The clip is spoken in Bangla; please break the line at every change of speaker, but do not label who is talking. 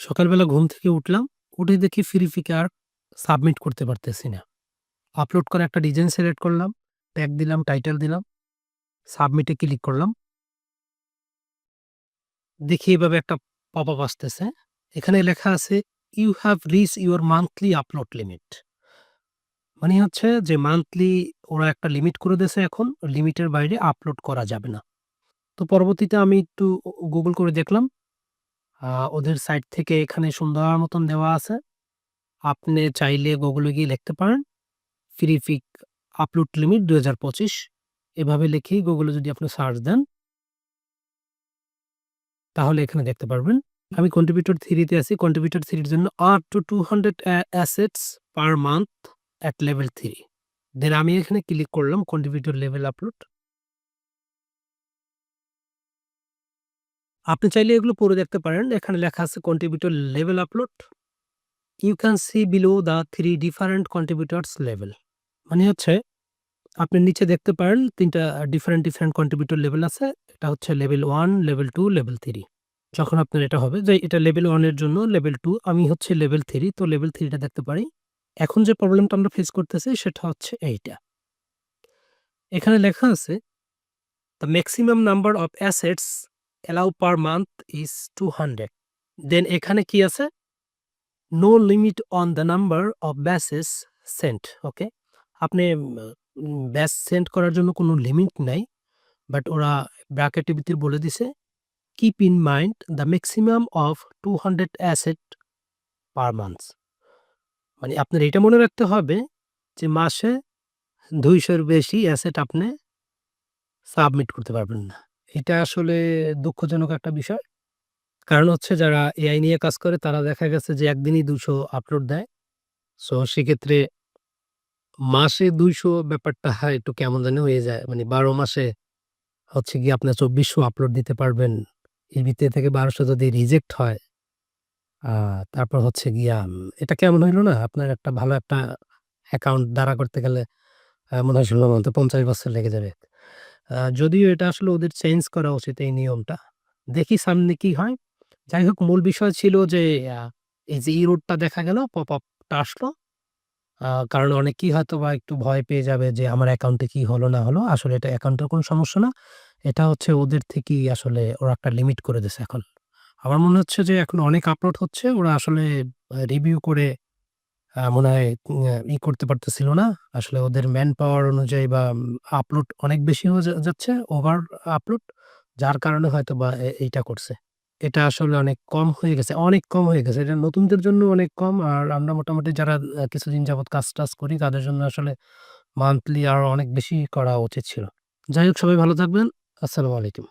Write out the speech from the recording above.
সকালবেলা ঘুম থেকে উঠলাম। উঠে দেখি ফ্রি আর সাবমিট করতে পারতেছি না। আপলোড করা একটা ডিজাইন সিলেক্ট করলাম, ট্যাগ দিলাম, টাইটেল দিলাম, সাবমিটে ক্লিক করলাম। দেখি এভাবে একটা পপ আপ আসতেছে। এখানে লেখা আছে you have reach your monthly upload limit. মানে হচ্ছে যে মান্থলি ওরা একটা লিমিট করে দিয়েছে এখন। লিমিটের বাইরে আপলোড করা যাবে না। তো পরবর্তীতে আমি একটু গুগল করে দেখলাম। ওদের সাইট থেকে এখানে সুন্দর মতন দেওয়া আছে। আপনি চাইলে গুগলে গিয়ে লিখতে পারেন। ফ্রি পিক আপলোড লিমিট ২০২৫ এভাবে লিখেই গুগলে যদি আপনি সার্চ দেন, তাহলে এখানে দেখতে পারবেন। আমি কন্ট্রিবিউটর থ্রিতে আছি। কন্ট্রিবিউটর 3 এর জন্য up to 200 a assets per month at level three then আমি এখানে ক্লিক করলাম কন্ট্রিবিউটর লেভেল আপলোড। আপনি চাইলে এগুলো পড়ে দেখতে পারেন। এখানে লেখা আছে contributor level upload. You can see below the three different contributors level. মানে হচ্ছে আপনি নিচে দেখতে পারেন তিনটা ডিফারেন্ট, ডিফারেন্ট কন্ট্রিবিউটর লেভেল আছে। এটা হচ্ছে level one level two level three যখন আপনার এটা হবে যে এটা লেভেল ওয়ানের জন্য লেভেল টু আমি হচ্ছে লেভেল থ্রি তো লেভেল থ্রিটা দেখতে পারি। এখন যে প্রবলেমটা আমরা ফেস করতেছি সেটা হচ্ছে এইটা। এখানে লেখা আছে the maximum number of assets allow per month is 200 then এখানে কি আছে? No limit on the number of bases sent okay. আপনি ব্যাস সেন্ড করার জন্য কোনো লিমিট নাই। বাট ওরা ব্র্যাকেটের ভিতর বলে দিছে keep in mind the maximum of 200 asset per month. মানে আপনার এটা মনে রাখতে হবে যে মাসে দুইশোর বেশি অ্যাসেট আপনি সাবমিট করতে পারবেন না। এটা আসলে দুঃখজনক একটা বিষয়। কারণ হচ্ছে যারা এআই নিয়ে কাজ করে, তারা দেখা গেছে যে একদিনই ২০০ আপলোড দেয়। সো সেক্ষেত্রে মাসে ২০০ ব্যাপারটা হয়, একটু কেমন জানি হয়ে যায়। মানে ১২ মাসে হচ্ছে গিয়ে আপনার ২৪০০ আপলোড দিতে পারবেন। এর ভিতর থেকে ১২০০ যদি রিজেক্ট হয় তারপর হচ্ছে গিয়া এটা কেমন হইল না? আপনার একটা ভালো একটা অ্যাকাউন্ট দাঁড়া করতে গেলে মনে হয় সম্ভবত ৫০ বছর লেগে যাবে। যদিও এটা আসলে ওদের চেঞ্জ করা উচিত এই নিয়মটা। দেখি সামনে কি হয়। যাই হোক, মূল বিষয় ছিল যে এই যে ইরোরটা দেখা গেল পপ আপটা আসলো। কারণ অনেকেই হয়তোবা একটু ভয় পেয়ে যাবে যে, আমার অ্যাকাউন্টে কি হলো, না হলো। আসলে এটা অ্যাকাউন্টের কোনো সমস্যা না। এটা হচ্ছে ওদের থেকেই আসলে ওরা একটা লিমিট করে দিছে এখন। আমার মনে হচ্ছে যে, এখন অনেক আপলোড হচ্ছে ওরা আসলে রিভিউ করে মনে হয় ই করতে পারতেছিল না। আসলে ওদের ম্যান পাওয়ার অনুযায়ী বা আপলোড অনেক বেশি হয়ে যাচ্ছে ওভার আপলোড যার কারণে হয়তোবা এ এইটা করছে। এটা আসলে অনেক কম হয়ে গেছে, অনেক কম হয়ে গেছে। এটা নতুনদের জন্য অনেক কম আর আমরা মোটামুটি যারা কিছুদিন যাবৎ কাজ-টাজ করি তাদের জন্য আসলে মান্থলি আরও অনেক বেশি করা উচিত ছিল। যাই হোক সবাই ভালো থাকবেন। আসসালামু আলাইকুম।